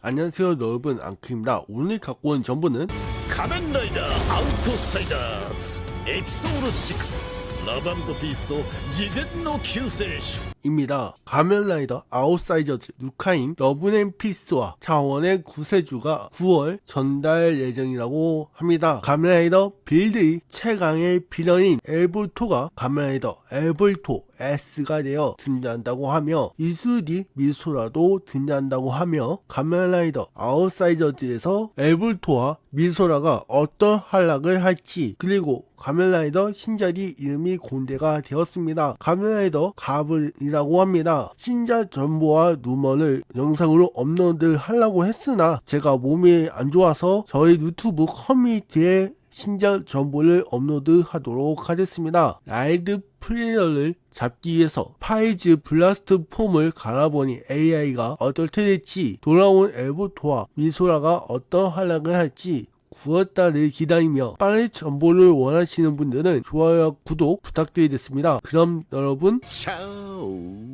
안녕하세요. 넓은 앙크입니다. 오늘 갖고 온 정보는 가면라이더 아우토사이더스 에피소드 6 러브 비스토 지겐노 큐세시 입니다. 가면라이더 아웃사이저즈. 루카인 러브앤피스와 차원의 구세주가 9월 전달 예정이라고 합니다. 가면라이더 빌드의 최강의 빌런인 엘볼토가 가면라이더 엘볼토 S가 되어 등장한다고 하며 이수디 미소라도 등장한다고 하며 가면라이더 아웃사이저즈에서 엘볼토와 미소라가 어떤 활약을 할지 그리고 가면라이더 신작이 이름이 공개가 되었습니다. 가면라이더 가블이라고 합니다. 신작 정보와 루머를 영상으로 업로드 하려고 했으나 제가 몸이 안 좋아서 저희 유튜브 커뮤니티에 신작 정보를 업로드하도록 하겠습니다. 라이드 플레이어를 잡기 위해서 파이즈 블라스트 폼을 갈아보니 AI가 어떨 테일지 돌아온 엘보토와 미소라가 어떤 활약을 할지 9월달을 기다리며 빠른 정보를 원하시는 분들은 좋아요와 구독 부탁드리겠습니다. 그럼 여러분 샤오